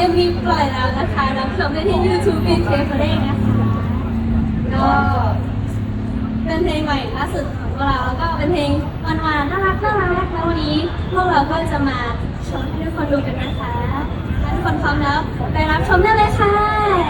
ยังมีปล่อยแล้วนะคะรับชมได้ที่ YouTube BK f l a นะคะ ก็เป็นเพลงใหม่ล่าสุดของพวกเราแล้วก็เป็นเพลงหวานๆน่ารักน่ารักแล้ววันนี้พวกเราก็จะมาโชว์ให้ทุกคนดูกันนะคะถ้าทุกคนพร้อมแล้ว ไปรับชมได้เลยค่ะ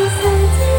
我曾经